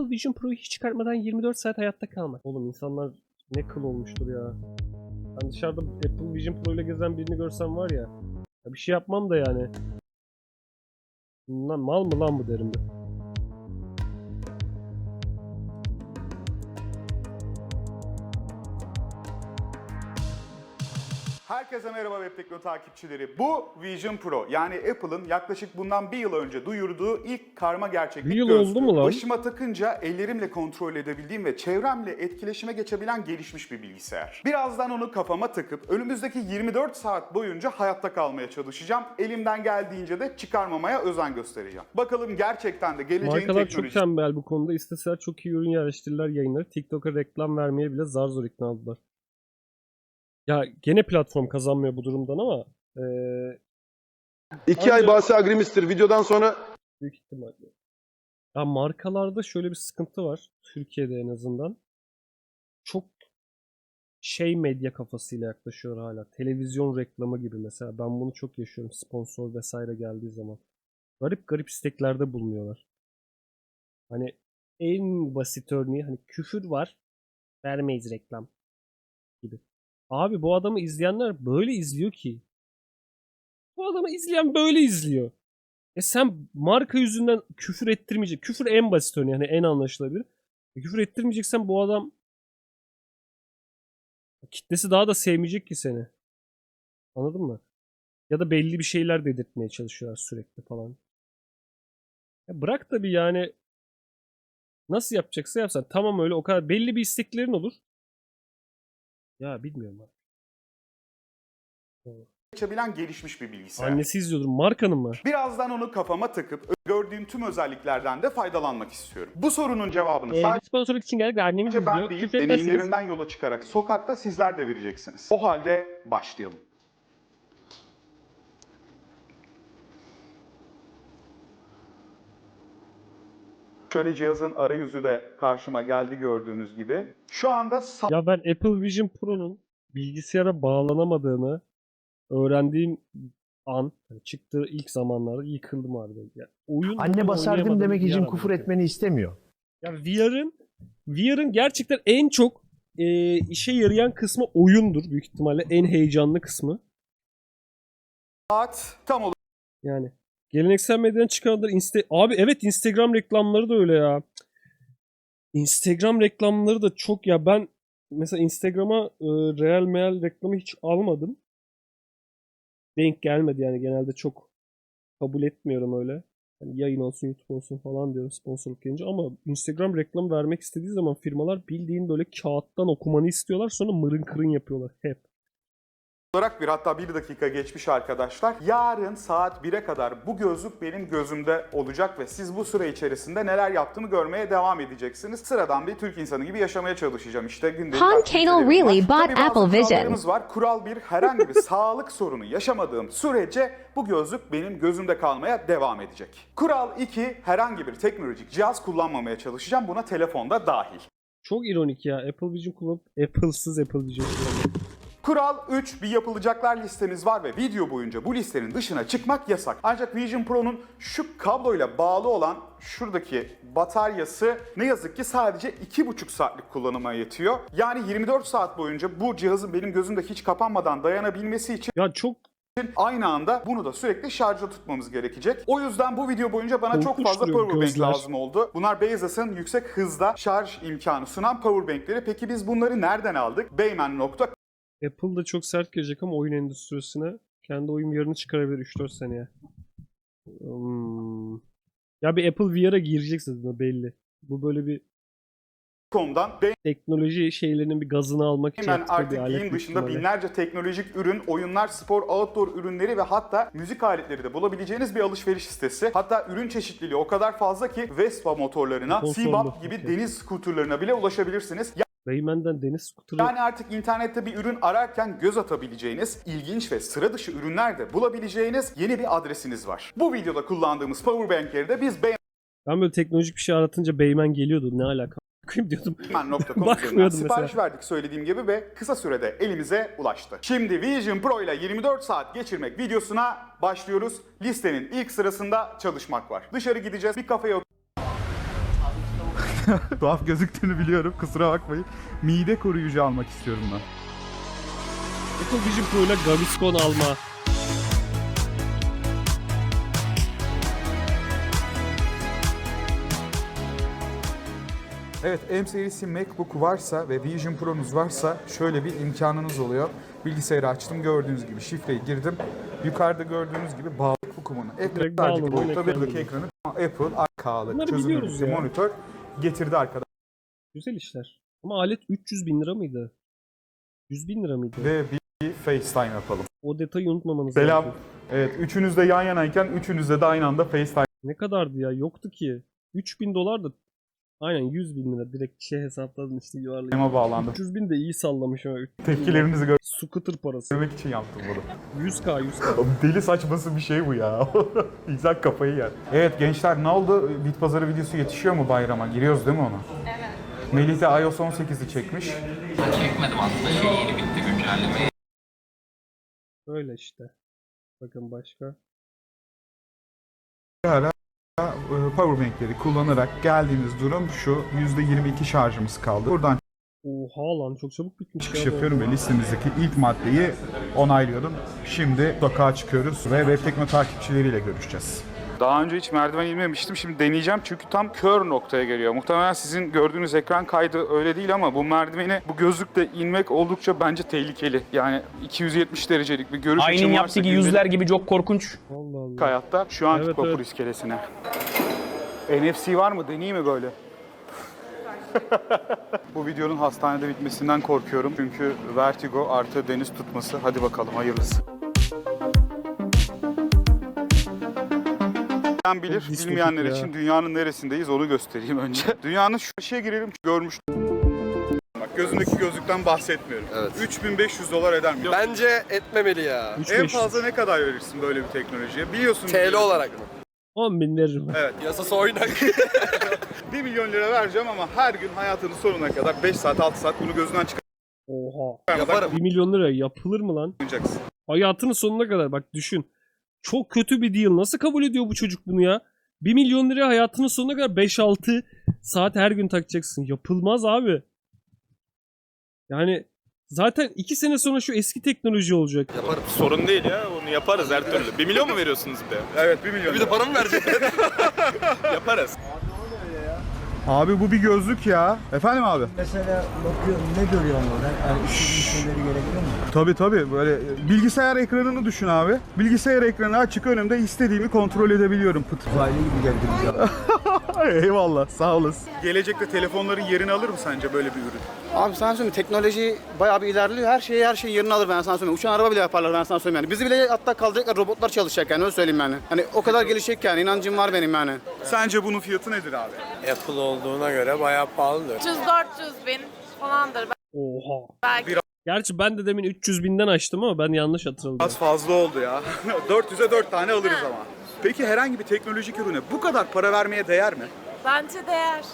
Apple Vision Pro'yu hiç çıkartmadan 24 saat hayatta kalmak. Oğlum insanlar ne kıl olmuştur ya. Ben dışarıda Apple Vision Pro ile gezen birini görsem var ya. ya bir şey yapmam da yani. Lan mal mı lan bu derim de. Herkese merhaba Web Tekno takipçileri. Bu Vision Pro yani Apple'ın yaklaşık bundan bir yıl önce duyurduğu ilk karma gerçeklik Bir yıl gözlüğü. oldu mu lan? Başıma takınca ellerimle kontrol edebildiğim ve çevremle etkileşime geçebilen gelişmiş bir bilgisayar. Birazdan onu kafama takıp önümüzdeki 24 saat boyunca hayatta kalmaya çalışacağım. Elimden geldiğince de çıkarmamaya özen göstereceğim. Bakalım gerçekten de geleceğin Markalar çok teknolojisi tembel bu konuda. İsteseler çok iyi ürün yerleştirirler yayınları. TikTok'a reklam vermeye bile zar zor ikna oldular. Ya gene platform kazanmıyor bu durumdan ama eee İki ay bahsi agrimistir. Videodan sonra büyük ihtimalle. Ya markalarda şöyle bir sıkıntı var. Türkiye'de en azından. Çok şey medya kafasıyla yaklaşıyor hala. Televizyon reklamı gibi mesela. Ben bunu çok yaşıyorum. Sponsor vesaire geldiği zaman. Garip garip isteklerde bulunuyorlar. Hani en basit örneği hani küfür var. Vermeyiz reklam gibi. Abi bu adamı izleyenler böyle izliyor ki. Bu adamı izleyen böyle izliyor. E sen marka yüzünden küfür ettirmeyecek. Küfür en basit örneği yani en anlaşılabilir. E küfür ettirmeyeceksen bu adam kitlesi daha da sevmeyecek ki seni. Anladın mı? Ya da belli bir şeyler dedirtmeye çalışıyorlar sürekli falan. Ya bırak tabii yani nasıl yapacaksa yapsan. Tamam öyle o kadar belli bir isteklerin olur. Ya bilmiyorum abi. geçebilen gelişmiş bir bilgisayar. Annesi izliyordur. Markanın mı? Birazdan onu kafama takıp gördüğüm tüm özelliklerden de faydalanmak istiyorum. Bu sorunun cevabını Ee, sadece sponsorluk için geldik annemiz ben değil, Küfür etmezsiniz. deneyimlerimden yola çıkarak sokakta sizler de vereceksiniz. O halde başlayalım. Şöyle cihazın arayüzü de karşıma geldi gördüğünüz gibi. Şu anda Ya ben Apple Vision Pro'nun bilgisayara bağlanamadığını öğrendiğim an hani çıktığı ilk zamanlarda yıkıldım abi. Ya, oyun Anne basardım demek için aldım. etmeni istemiyor. Ya VR'ın VR'ın gerçekten en çok e, işe yarayan kısmı oyundur büyük ihtimalle en heyecanlı kısmı. saat tam olarak Yani geleneksel medyadan çıkanlar insta abi evet Instagram reklamları da öyle ya. Instagram reklamları da çok ya ben mesela Instagram'a e, real meal reklamı hiç almadım. Denk gelmedi yani genelde çok kabul etmiyorum öyle. Hani yayın olsun YouTube olsun falan diyorum sponsorluk gelince ama Instagram reklam vermek istediği zaman firmalar bildiğin böyle kağıttan okumanı istiyorlar sonra mırın kırın yapıyorlar hep. Olarak bir hatta bir dakika geçmiş arkadaşlar. Yarın saat 1'e kadar bu gözlük benim gözümde olacak ve siz bu süre içerisinde neler yaptığımı görmeye devam edeceksiniz. Sıradan bir Türk insanı gibi yaşamaya çalışacağım işte gündelik Han var. really bought Apple Vision. kurallarımız var. Kural bir herhangi bir sağlık sorunu yaşamadığım sürece bu gözlük benim gözümde kalmaya devam edecek. Kural 2 herhangi bir teknolojik cihaz kullanmamaya çalışacağım. Buna telefonda dahil. Çok ironik ya Apple Vision kullanıp Apple'sız Apple Vision kullanmak. Kural 3 bir yapılacaklar listemiz var ve video boyunca bu listenin dışına çıkmak yasak. Ancak Vision Pro'nun şu kabloyla bağlı olan şuradaki bataryası ne yazık ki sadece 2,5 saatlik kullanıma yetiyor. Yani 24 saat boyunca bu cihazın benim gözümde hiç kapanmadan dayanabilmesi için Ya çok aynı anda bunu da sürekli şarjda tutmamız gerekecek. O yüzden bu video boyunca bana çok fazla powerbank lazım oldu. Bunlar Bezos'ın yüksek hızda şarj imkanı sunan powerbankleri. Peki biz bunları nereden aldık? Beymen.com Apple da çok sert gelecek ama oyun endüstrisine kendi oyun VR'ını çıkarabilir 3-4 seneye. Hmm. Ya bir Apple VR'a gireceksiniz belli. Bu böyle bir .com'dan teknoloji şeylerinin bir gazını almak için Hemen artık büyük dışında ihtimalle. binlerce teknolojik ürün, oyunlar, spor, outdoor ürünleri ve hatta müzik aletleri de bulabileceğiniz bir alışveriş sitesi. Hatta ürün çeşitliliği o kadar fazla ki Vespa motorlarına, Seabop gibi okey. deniz skuterlarına bile ulaşabilirsiniz. Rayman'den deniz skuturu Yani artık internette bir ürün ararken göz atabileceğiniz, ilginç ve sıra dışı ürünler de bulabileceğiniz yeni bir adresiniz var. Bu videoda kullandığımız powerbankleri de biz ben böyle teknolojik bir şey aratınca Beymen geliyordu. Ne alaka? Bakayım diyordum. Beymen.com üzerinden sipariş mesela. verdik söylediğim gibi ve kısa sürede elimize ulaştı. Şimdi Vision Pro ile 24 saat geçirmek videosuna başlıyoruz. Listenin ilk sırasında çalışmak var. Dışarı gideceğiz, bir kafeye Tuhaf gözüktüğünü biliyorum kusura bakmayın. Mide koruyucu almak istiyorum ben. Apple Vision Pro ile Gaviscon alma. Evet M serisi MacBook varsa ve Vision Pro'nuz varsa şöyle bir imkanınız oluyor. Bilgisayarı açtım gördüğünüz gibi şifreyi girdim. Yukarıda gördüğünüz gibi bağlı kumunu. Ekran sadece boyutta değil. ekranı Apple arkalı ya. monitör getirdi arkadaşlar. Güzel işler. Ama alet 300 bin lira mıydı? 100 bin lira mıydı? Ve bir FaceTime yapalım. O detayı unutmamanız Selam. lazım. Evet üçünüz de yan yanayken üçünüzde de aynı anda FaceTime Ne kadardı ya? Yoktu ki. 3000 dolar da aynen 100 bin lira direkt şey hesapladın işte yuvarlayıp. Tema bağlandım. 300 bin de iyi sallamış ama. 300 bin Tepkilerinizi lira. Scooter parası. görmek için yaptım bunu. 100k 100k. Oğlum Deli saçması bir şey bu ya. İnsan kafayı yer. Evet gençler ne oldu? Bit pazarı videosu yetişiyor mu bayrama? Giriyoruz değil mi ona? Evet. Melih de iOS 18'i çekmiş. Çekmedim aslında şey yeni bitti güncelleme. Öyle işte. Bakın başka. Hala powerbankleri kullanarak geldiğimiz durum şu. %22 şarjımız kaldı. Buradan Oha lan çok çabuk bitmiş çıkış ya yapıyorum ve listemizdeki ilk maddeyi onaylıyordum. Şimdi sokağa çıkıyoruz ve Web takipçileriyle görüşeceğiz. Daha önce hiç merdiven inmemiştim. Şimdi deneyeceğim çünkü tam kör noktaya geliyor. Muhtemelen sizin gördüğünüz ekran kaydı öyle değil ama bu merdiveni bu gözlükle inmek oldukça bence tehlikeli. Yani 270 derecelik bir görüş Aynen açım varsa yaptığı gündelik yüzler gibi çok korkunç. Allah Allah. hayatta şu anki Evet, vapur evet. iskelesine. NFC var mı? Deneyeyim mi böyle? Bu videonun hastanede bitmesinden korkuyorum. Çünkü vertigo artı deniz tutması. Hadi bakalım hayırlısı. Bilen bilir, Çok bilmeyenler ya. için dünyanın neresindeyiz onu göstereyim önce. Dünyanın şu şeye girelim görmüş. Bak gözündeki gözlükten bahsetmiyorum. Evet. 3500 dolar eder mi? Bence etmemeli ya. 3 En 5 fazla ne kadar verirsin böyle bir teknolojiye? Biliyorsun. TL olarak mı? 10 bin veririm. Evet. Yasası oynak. 1 milyon lira vereceğim ama her gün hayatının sonuna kadar 5 saat 6 saat bunu gözünden Oha. çıkarmadan 1 milyon lira yapılır mı lan? kullanacaksın. Hayatının sonuna kadar bak düşün. Çok kötü bir deal. Nasıl kabul ediyor bu çocuk bunu ya? 1 milyon liraya hayatının sonuna kadar 5-6 saat her gün takacaksın. Yapılmaz abi. Yani zaten 2 sene sonra şu eski teknoloji olacak. Yaparım. Sorun değil ya onu yaparız her türlü. 1 milyon mu veriyorsunuz de? Evet 1 milyon Bir de lira. para mı verecek? Yaparız. Abi bu bir gözlük ya. Efendim abi? Mesela bakıyorum ne görüyorum orada? Yani istediğin şeyleri görebiliyor musun? Tabii tabii böyle bilgisayar ekranını düşün abi. Bilgisayar ekranı açık önümde istediğimi kontrol edebiliyorum pıt. Uzaylı gibi geldi bize. Eyvallah sağ olasın. Gelecekte telefonların yerini alır mı sence böyle bir ürün? Abi sana söyleyeyim teknoloji bayağı bir ilerliyor. Her şey her şeyin yerini alır ben sana söyleyeyim. Uçan araba bile yaparlar ben sana söyleyeyim yani. Bizi bile hatta kaldıracaklar robotlar çalışacak yani öyle söyleyeyim yani. Hani o kadar gelişecek yani inancım var benim yani. Sence bunun fiyatı nedir abi? Apple olduğuna göre bayağı pahalıdır. 300-400 bin falandır. Oha. Belki Gerçi ben de demin 300 binden açtım ama ben yanlış hatırladım. Az fazla oldu ya. 400'e 4 tane alırız ama. Peki herhangi bir teknolojik ürüne bu kadar para vermeye değer mi? bence değer.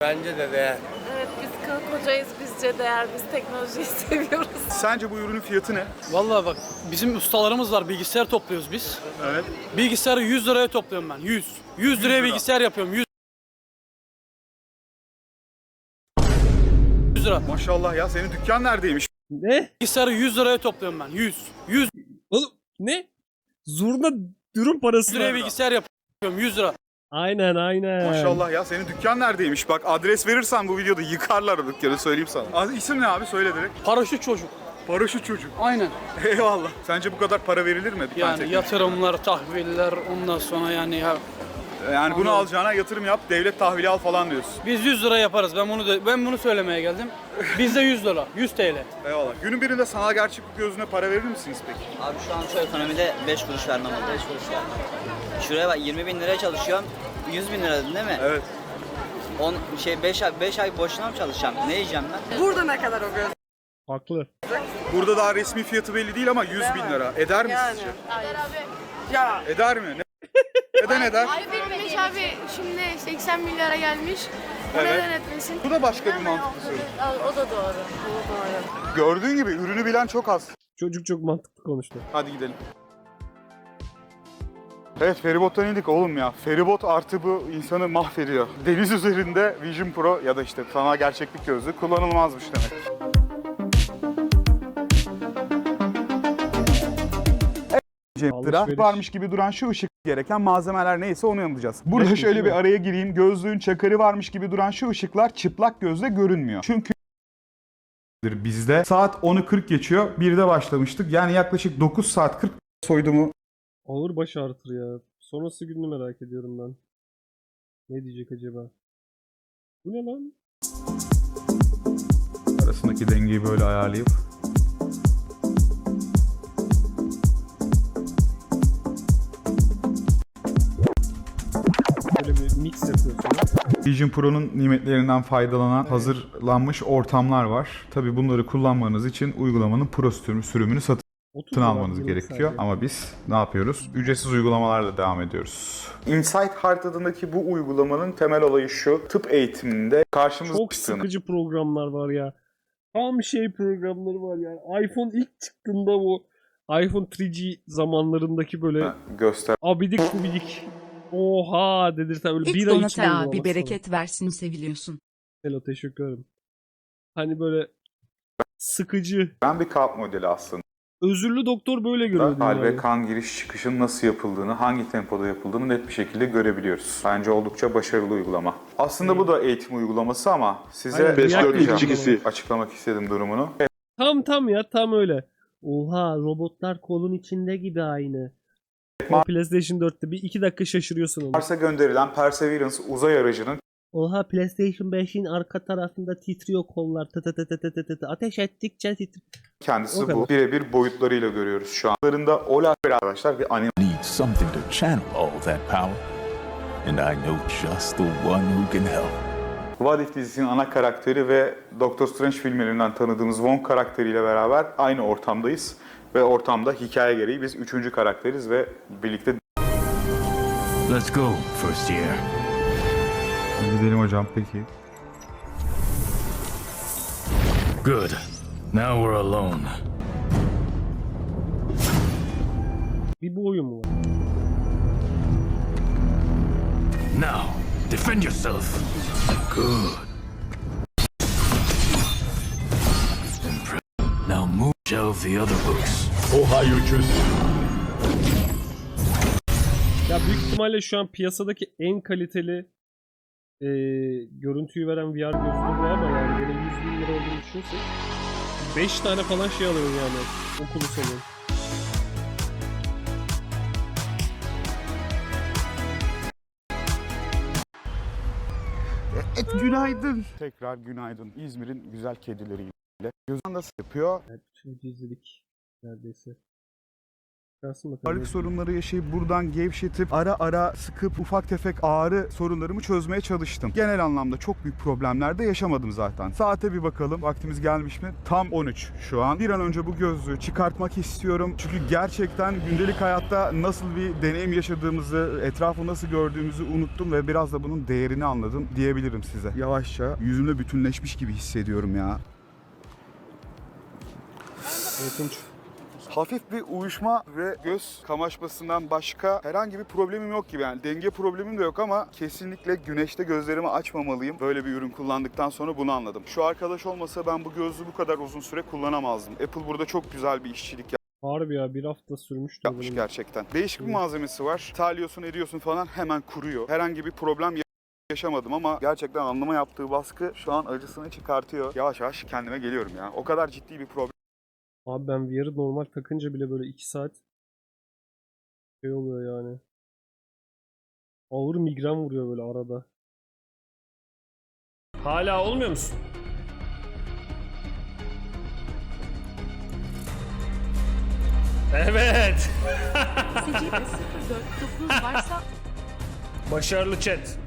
Bence de değer. Evet biz kıl kocayız bizce değer. Biz teknolojiyi seviyoruz. Sence bu ürünün fiyatı ne? Vallahi bak bizim ustalarımız var bilgisayar topluyoruz biz. Evet. Bilgisayarı 100 liraya topluyorum ben 100. 100 liraya lira. bilgisayar yapıyorum 100. 100 lira. Maşallah ya senin dükkan neredeymiş? Ne? Bilgisayarı 100 liraya topluyorum ben 100. 100 Oğlum ne? Zurna dürüm parası. liraya var. bilgisayar yapıyorum 100 lira. Aynen aynen. Maşallah ya senin dükkan neredeymiş? Bak adres verirsen bu videoda yıkarlar dükkanı söyleyeyim sana. Az isim ne abi söyle direkt. Paraşüt çocuk. Paraşüt çocuk. Aynen. Eyvallah. Sence bu kadar para verilir mi? bir tane Yani yatırımlar, tahviller ondan sonra yani ya Yani bunu Anladım. alacağına yatırım yap, devlet tahvili al falan diyorsun. biz 100 lira yaparız. Ben bunu da, ben bunu söylemeye geldim. Bizde 100 lira, 100 TL. Eyvallah. Günün birinde sanal gerçeklik gözüne para verir misiniz peki? Abi şu an şu ekonomide 5 kuruş vermem lazım. 5 kuruş vermem. Şuraya bak 20 bin liraya çalışıyorum. 100 bin lira dedin değil mi? Evet. 10 şey 5 ay 5 ay boşuna mı çalışacağım? Ne yiyeceğim ben? Burada ne kadar o göz? Haklı. Burada daha resmi fiyatı belli değil ama 100 bin lira. Eder mi sizce? Ya. Eder mi? Ne? Neden eder? Ay bilmiş abi şimdi 80 milyara gelmiş. Bu Evet. neden etmesin? Bu da başka bir mantıklı soru. O da doğru. O da doğru. Gördüğün gibi ürünü bilen çok az. Çocuk çok mantıklı konuştu. Hadi gidelim. Evet feribottan indik oğlum ya. Feribot artı bu insanı mahvediyor. Deniz üzerinde Vision Pro ya da işte sanal gerçeklik gözlüğü kullanılmazmış demek. Ceptıra Alışveriş. varmış gibi duran şu ışık gereken malzemeler neyse onu yanılacağız. Burada Beş şöyle bir araya gireyim. Gözlüğün çakarı varmış gibi duran şu ışıklar çıplak gözle görünmüyor. Çünkü bizde saat 10'u 40 geçiyor. Bir de başlamıştık. Yani yaklaşık 9 saat 40 soydu mu Ağır baş ağrıtır ya. Sonrası gününü merak ediyorum ben. Ne diyecek acaba? Bu ne lan? arasındaki dengeyi böyle ayarlayıp Vision Pro'nun nimetlerinden faydalanan hazırlanmış ortamlar var. Tabi bunları kullanmanız için uygulamanın Pro sürümü- sürümünü satın 30 dolar almanız gerekiyor. sadece. Ama biz ne yapıyoruz? Ücretsiz uygulamalarla devam ediyoruz. Insight Heart adındaki bu uygulamanın temel olayı şu. Tıp eğitiminde karşımıza Çok çıktığını sıkıcı programlar var ya. Tam şey programları var yani. iPhone ilk çıktığında bu iPhone 3G zamanlarındaki böyle göster. abidik gubidik. Oha dedirten öyle İlk bir ay içinde sana. bereket versin seviliyorsun. Hello teşekkür ederim. Hani böyle sıkıcı. Ben bir kalp modeli aslında. Özürlü doktor böyle görüyor Kalbe dünyayı. kan giriş çıkışın nasıl yapıldığını, hangi tempoda yapıldığını net bir şekilde görebiliyoruz. Bence oldukça başarılı uygulama. Aslında bu da eğitim uygulaması ama size Aynen, ikisi. açıklamak istedim durumunu. Tam tam ya tam öyle. Oha robotlar kolun içinde gibi aynı. PlayStation 4'te bir iki dakika şaşırıyorsun onu. Mars'a gönderilen Perseverance uzay aracının Oha PlayStation 5'in arka tarafında titriyor kollar. Tı tı tı tı tı tı tı. Ateş ettikçe titriyor. kendisi O kadar. bu. Birebir boyutlarıyla görüyoruz şu an. Larında Olaf arkadaşlar bir anime need something to channel all that power. And I know just the one who can help. What If dizisinin ana karakteri ve Doctor Strange filmlerinden tanıdığımız Wong karakteriyle beraber aynı ortamdayız. Ve ortamda hikaye gereği biz üçüncü karakteriz ve birlikte Let's go, first year. Gidelim hocam peki. Good. Now we're alone. Bir bu oyun mu var? Now, defend yourself. Good. Shelve the other books. Ohio Ya büyük ihtimalle şu an piyasadaki en kaliteli eee, görüntüyü veren VR gözlüğü bu ama yani gene 100 bin lira olduğunu düşünürsek 5 tane falan şey alıyorsun yani okulu senin. Evet günaydın. Tekrar günaydın. İzmir'in güzel kedileriyle. Gözden nasıl yapıyor? Yani bütün izledik neredeyse. Ağırlık sorunları yaşayıp buradan gevşetip ara ara sıkıp ufak tefek ağrı sorunlarımı çözmeye çalıştım. Genel anlamda çok büyük problemler de yaşamadım zaten. Saate bir bakalım. Vaktimiz gelmiş mi? Tam 13 şu an. Bir an önce bu gözlüğü çıkartmak istiyorum. Çünkü gerçekten gündelik hayatta nasıl bir deneyim yaşadığımızı, etrafı nasıl gördüğümüzü unuttum ve biraz da bunun değerini anladım diyebilirim size. Yavaşça yüzümle bütünleşmiş gibi hissediyorum ya. Korkunç. Hafif bir uyuşma ve göz kamaşmasından başka herhangi bir problemim yok gibi. Yani denge problemim de yok ama kesinlikle güneşte gözlerimi açmamalıyım. Böyle bir ürün kullandıktan sonra bunu anladım. Şu arkadaş olmasa ben bu gözlüğü bu kadar uzun süre kullanamazdım. Apple burada çok güzel bir işçilik Harbi ya bir hafta sürmüştür yapmış benim. gerçekten. Değişik bir malzemesi var. Talıyorsun ediyorsun falan hemen kuruyor. Herhangi bir problem yaşamadım ama gerçekten anlama yaptığı baskı şu an acısını çıkartıyor. Yavaş yavaş kendime geliyorum ya. O kadar ciddi bir problem Abi ben VR'ı normal takınca bile böyle 2 saat şey oluyor yani. Ağır migren vuruyor böyle arada. Hala olmuyor musun? Evet. Secde 049 varsa Başarılı chat.